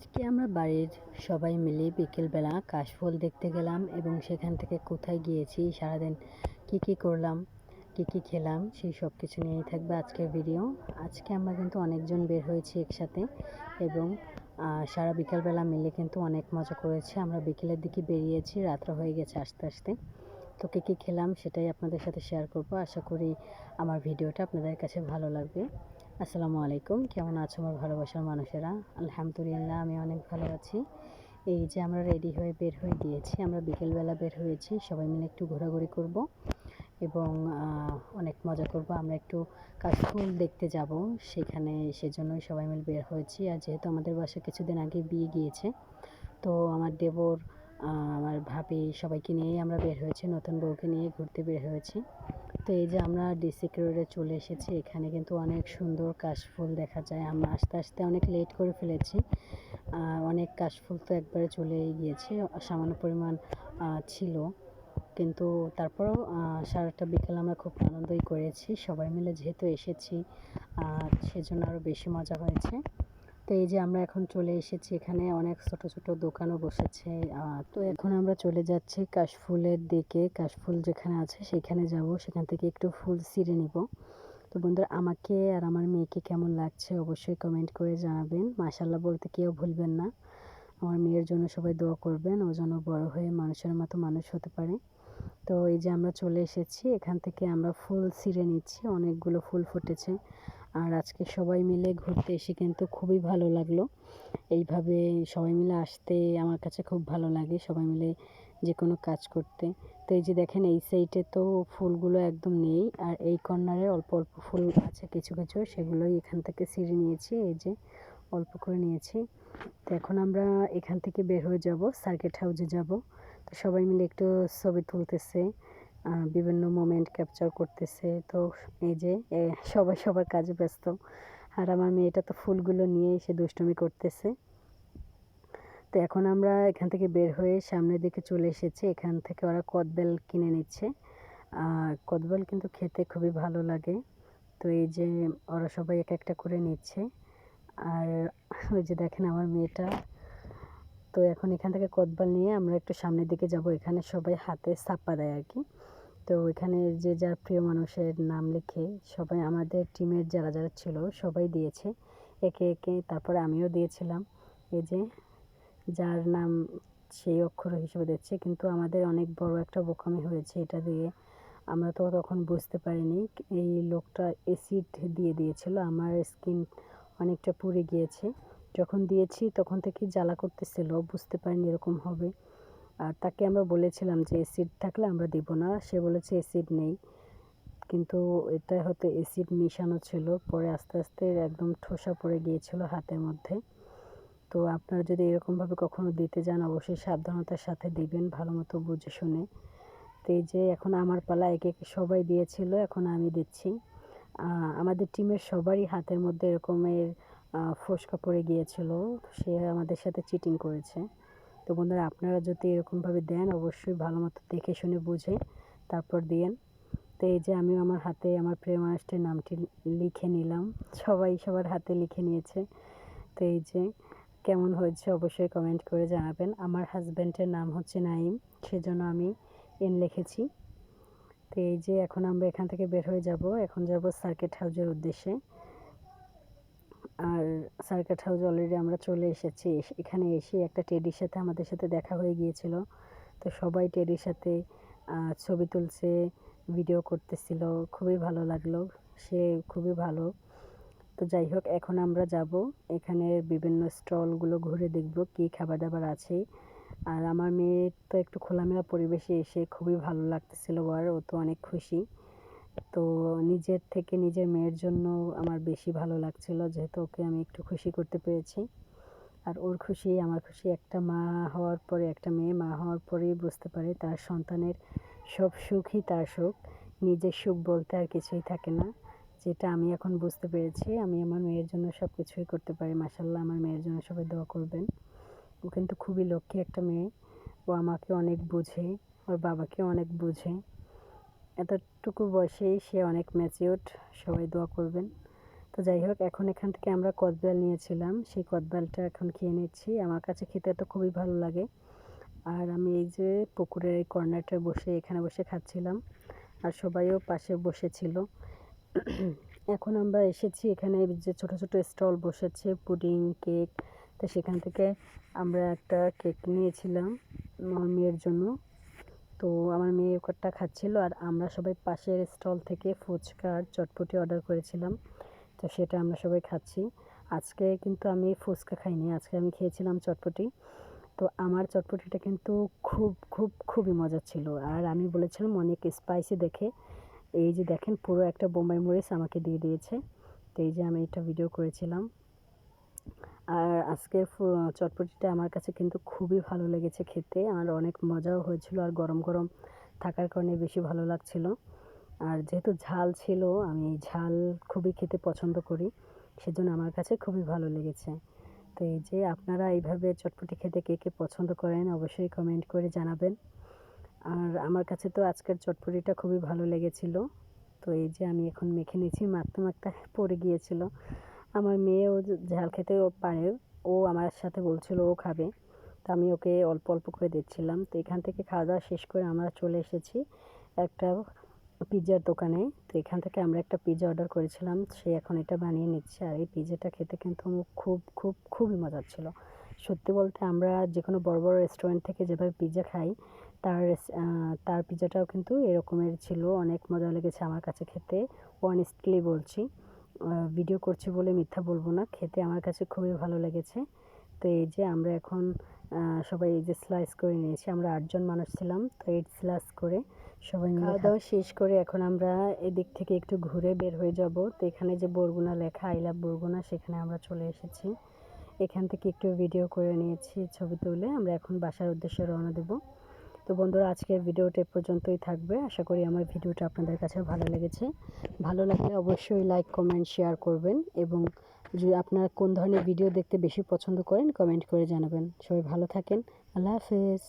আজকে আমরা বাড়ির সবাই মিলে বিকেলবেলা কাশফুল দেখতে গেলাম এবং সেখান থেকে কোথায় গিয়েছি, সারাদিন কি কি করলাম, কি কি খেলাম, সেই সব কিছু নিয়েই থাকবে আজকের ভিডিও আজকে আমরা কিন্তু অনেকজন বের হয়েছি একসাথে এবং সারা বিকেলবেলা মিলে কিন্তু অনেক মজা করেছি। আমরা বিকেলের দিকে বেরিয়েছি রাত্র হয়ে গেছে আস্তে আস্তে। তো কী কী খেলাম সেটাই আপনাদের সাথে শেয়ার করব। আশা করি আমার ভিডিওটা আপনাদের কাছে ভালো লাগবে। আসসালামু আলাইকুম। কেমন আছো আমার ভালোবাসার মানুষেরা? আলহামদুলিল্লাহ, আমি অনেক ভালো আছি। এই যে আমরা রেডি হয়ে বের হয়ে গিয়েছি, আমরা বিকেলবেলা বের হয়েছি, সবাই মিলে একটু ঘোরাঘুরি করব এবং অনেক মজা করব। আমরা একটু কাশফুল দেখতে যাব, সেখানে সেজন্যই সবাই মিলে বের হয়েছি। আর যেহেতু আমাদের বাসায় কিছুদিন আগে বিয়ে গিয়েছে, তো আমার দেবর আমার ভাবি সবাইকে নিয়েই আমরা বের হয়েছি, নতুন বউকে নিয়ে ঘুরতে বের হয়েছি। তো এই যে আমরা ডিসিক রোডে চলে এসেছি, এখানে কিন্তু অনেক সুন্দর কাশফুল দেখা যায়। আমরা আস্তে আস্তে অনেক লেট করে ফেলেছি। অনেক কাশফুল তো একবারে চলে গিয়েছে, সামান্য পরিমাণ ছিল। কিন্তু তারপরেও সারাটা বিকেল আমরা খুব আনন্দই করেছি। সবাই মিলে যেহেতু এসেছি সেজন্য আরও বেশি মজা হয়েছে। তো এই যে আমরা এখন চলে এসেছি, এখানে অনেক ছোট ছোট দোকানও বসেছে। তো এখন আমরা চলে যাচ্ছি কাশফুলের দিকে। কাশফুল যেখানে আছে সেখানে যাব, সেখান থেকে একটু ফুল ছিঁড়ে নিব। তো বন্ধুরা, আমাকে আর আমার মেয়েকে কেমন লাগছে অবশ্যই কমেন্ট করে জানাবেন। মাশাল্লাহ বলতে কেউ ভুলবেন না। আমার মেয়ের জন্য সবাই দোয়া করবেন, ও যেন বড় হয়ে মানুষের মতো মানুষ হতে পারে। তো এই যে আমরা চলে এসেছি, এখান থেকে আমরা ফুল ছিঁড়ে নিচ্ছি, অনেকগুলো ফুল ফুটেছে। আর আজকে সবাই মিলে ঘুরতে এসে কিন্তু খুবই ভালো লাগল। এইভাবে সবাই মিলে আসতে আমার কাছে খুব ভালো লাগে সবাই মিলে যে কোনো কাজ করতে। তো এই যে দেখেন, এই সাইডে তো ফুলগুলো একদম নেই আর এই কর্নারে অল্প অল্প ফুল আছে, কিছু কিছু সেগুলোই এখান থেকে ছিঁড়ে নিয়েছি, এই যে অল্প করে নিয়েছি। তো এখন আমরা এখান থেকে বের হয়ে যাব সার্কিট হাউসে যাব। তো সবাই মিলে একটু ছবি তুলতেছে। বিভিন্ন মোমেন্ট ক্যাপচার করতেছে। তো এই যে সবাই সবার কাজে ব্যস্ত। আর আমার মেয়েটা তো ফুলগুলো নিয়ে এসে দুষ্টুমি করতেছে। তো এখন আমরা এখান থেকে বের হয়ে সামনের দিকে চলে এসেছি। এখান থেকে ওরা কদবেল কিনে নিচ্ছে। আর কদবেল কিন্তু খেতে খুবই ভালো লাগে। তো এই যে, ওরা সবাই এক একটা করে নিচ্ছে। আর ওই যে দেখেন আমার মেয়েটা। তো এখন এখান থেকে কদবাল নিয়ে আমরা একটু সামনের দিকে যাব। এখানে সবাই হাতে ছাপ্পা দেয় আর কি। তো এখানে যে যার প্রিয় মানুষের নাম লিখে সবাই আমাদের টিমের যারা যারা ছিল সবাই দিয়েছে। একে একে তারপরে আমিও দিয়েছিলাম। এই যে যার নাম সেই অক্ষর হিসেবে দিচ্ছে, কিন্তু আমাদের অনেক বড় একটা বোকামি হয়েছে এটা দিয়ে। আমরা তো তখন বুঝতে পারিনি। এই লোকটা অ্যাসিড দিয়ে দিয়েছিল, আমার স্কিন অনেকটা পুড়ে গিয়েছে। যখন দিয়েছি তখন থেকে জ্বালা করতেছিল, বুঝতে পারিনি এরকম হবে। আর তাকে আমরা বলেছিলাম যে অ্যাসিড থাকলে আমরা দিব না। সে বলেছে অ্যাসিড নেই। কিন্তু এটা হয়তো অ্যাসিড মিশানো ছিল। পরে আস্তে আস্তে একদম ঠোসা পড়ে গিয়েছিল হাতের মধ্যে। তো আপনারা যদি এরকমভাবে কখনো দিতে যান, অবশ্যই সাবধানতার সাথে দিবেন, ভালো মতো বুঝে শুনে। তো এই যে এখন আমার পালা একে একে সবাই দিয়েছিল, এখন আমি দিচ্ছি। আমাদের টিমের সবারই হাতের মধ্যে এরকমের ফোসকা পড়ে গিয়েছিল। সে আমাদের সাথে চিটিং করেছে। তো বন্ধুরা আপনারা যদি এরকমভাবে দেন, অবশ্যই ভালো মতো দেখে শুনে বুঝে তারপর দিয়েন। তো এই যে আমিও আমার হাতে আমার প্রিয় মানুষটির নামটি লিখে নিলাম। সবাই সবার হাতে লিখে নিয়েছে। তো এই যে কেমন হয়েছে অবশ্যই কমেন্ট করে জানাবেন। আমার হাজব্যান্ডের নাম হচ্ছে নাইম সেজন্য আমি এন লিখেছি। তো এই যে এখন আমরা এখান থেকে বের হয়ে যাব। এখন যাব সার্কিট হাউসের উদ্দেশ্যে। আর সার্কিট হাউস অলরেডি আমরা চলে এসেছি। এস- এখানে এসে একটা টেডির সাথে আমাদের সাথে দেখা হয়ে গিয়েছিল। তো সবাই টেডির সাথে ছবি তুলছে ভিডিও করতেছিল। খুবই ভালো লাগল। সে খুবই ভালো। তো যাই হোক, এখন আমরা যাব। এখানে বিভিন্ন স্টলগুলো ঘুরে দেখব কি খাবার দাবার আছে। আর আমার মেয়ে তো একটু খোলামেলা পরিবেশে এসে খুবই ভালো লাগতেছিল। আর ও তো অনেক খুশি। তো নিজের থেকে নিজের মেয়ের জন্য আমার বেশি ভালো লাগছিল, যেহেতু ওকে আমি একটু খুশি করতে পেরেছি। আর ওর খুশি, আমার খুশি একটা মা হওয়ার পরে, একটা মেয়ে মা হওয়ার পরেই বুঝতে পারে তার সন্তানের সব সুখই তার সুখ। নিজের সুখ বলতে আর কিছুই থাকে না, যেটা আমি এখন বুঝতে পেরেছি। আমি আমার মেয়ের জন্য সব কিছুই করতে পারি মাসাল্লাহ আমার মেয়ের জন্য সবাই দোয়া করবেন। ও কিন্তু খুবই লক্ষ্মী একটা মেয়ে। ও আমাকে অনেক বুঝে, ওর বাবাকে অনেক বুঝে। এতটুকু বয়সেই সে অনেক ম্যাচিওর সবাই দোয়া করবেন। তো যাই হোক, এখন এখান থেকে আমরা কদবেল নিয়েছিলাম। সেই কদবেলটা এখন খেয়ে নিচ্ছি। আমার কাছে খেতে তো খুবই ভালো লাগে। আর আমি এই যে পুকুরের এই কর্নারটায় বসে, এখানে বসে খাচ্ছিলাম। আর সবাইও পাশে বসেছিল। এখন আমরা এসেছি এখানে যে ছোট ছোট স্টল বসেছে, পুডিং, কেক। তো সেখান থেকে আমরা একটা কেক নিয়েছিলাম, আমার মেয়ের জন্য। তো আমার মেয়ে ওটা খাচ্ছিল আর আমরা সবাই পাশের স্টল থেকে ফুচকা আর চটপটি অর্ডার করেছিলাম। তো সেটা আমরা সবাই খাচ্ছি। আজকে কিন্তু আমি ফুচকা খাইনি, আজকে আমি খেয়েছিলাম চটপটি। তো আমার চটপটিটা কিন্তু খুব খুব, খুবই মজা ছিল। আর আমি বলেছিলাম অনেক স্পাইসি দেখে। এই যে দেখেন পুরো একটা বোম্বাই মরিচ আমাকে দিয়ে দিয়েছে। তো এই যে আমি এটা ভিডিও করেছিলাম। আর আজকের চটপটিটা আমার কাছে কিন্তু খুবই ভালো লেগেছে খেতে। আর অনেক মজাও হয়েছিল আর গরম গরম থাকার কারণে বেশি ভালো লাগছিল। আর যেহেতু ঝাল ছিল, আমি ঝাল খুবই খেতে পছন্দ করি, সেজন্য আমার কাছে খুবই ভালো লেগেছে। তো এই যে আপনারা এইভাবে চটপটি খেতে কে কে পছন্দ করেন, অবশ্যই কমেন্ট করে জানাবেন। আর আমার কাছে তো আজকের চটপটিটা খুবই ভালো লেগেছিল। তো এই যে আমি এখন মেখে নিয়েছি, মাখতে মাখতে পড়ে গিয়েছিল। আমার মেয়েও ঝাল খেতে পারে, ও আমার সাথে বলছিল ও খাবে। তো আমি ওকে অল্প অল্প করে দিচ্ছিলাম। তো এখান থেকে খাওয়া দাওয়া শেষ করে আমরা চলে এসেছি একটা পিৎজার দোকানে। তো এখান থেকে আমরা একটা পিৎজা অর্ডার করেছিলাম। সে এখন এটা বানিয়ে নিচ্ছে। আর এই পিৎজাটা খেতে কিন্তু খুব খুব, খুবই মজার ছিল সত্যি বলতে আমরা যে কোনো বড় বড় রেস্টুরেন্ট থেকে যেভাবে পিৎজা খাই, তার তার পিৎজাটাও কিন্তু এরকমের ছিল। অনেক মজা লেগেছে আমার কাছে খেতে। অনেস্টলি বলছি। ভিডিও করছি বলে মিথ্যা বলব না। খেতে আমার কাছে খুবই ভালো লেগেছে। তো এই যে আমরা এখন সবাই এই যে স্লাইস করে নিয়েছি। আমরা আটজন মানুষ ছিলাম তো এইট স্লাইস করে সবাই খাওয়া দাওয়া শেষ করে এখন আমরা এদিক থেকে একটু ঘুরে বের হয়ে যাব। তো এখানে যে বরগুনা লেখা আই লাভ বরগুনা সেখানে আমরা চলে এসেছি। এখান থেকে একটু ভিডিও করে নিয়েছি ছবি তুলে। আমরা এখন বাসার উদ্দেশ্যে রওনা দেবো। তো বন্ধুরা, আজকের ভিডিওটা পর্যন্তই থাকবে। আশা করি আমার ভিডিওটা আপনাদের কাছে ভালো লেগেছে। ভালো লাগলে অবশ্যই লাইক কমেন্ট শেয়ার করবেন এবং যদি আপনারা কোন ধরনের ভিডিও দেখতে বেশি পছন্দ করেন কমেন্ট করে জানাবেন। সবাই ভালো থাকেন। আল্লাহ হাফেজ।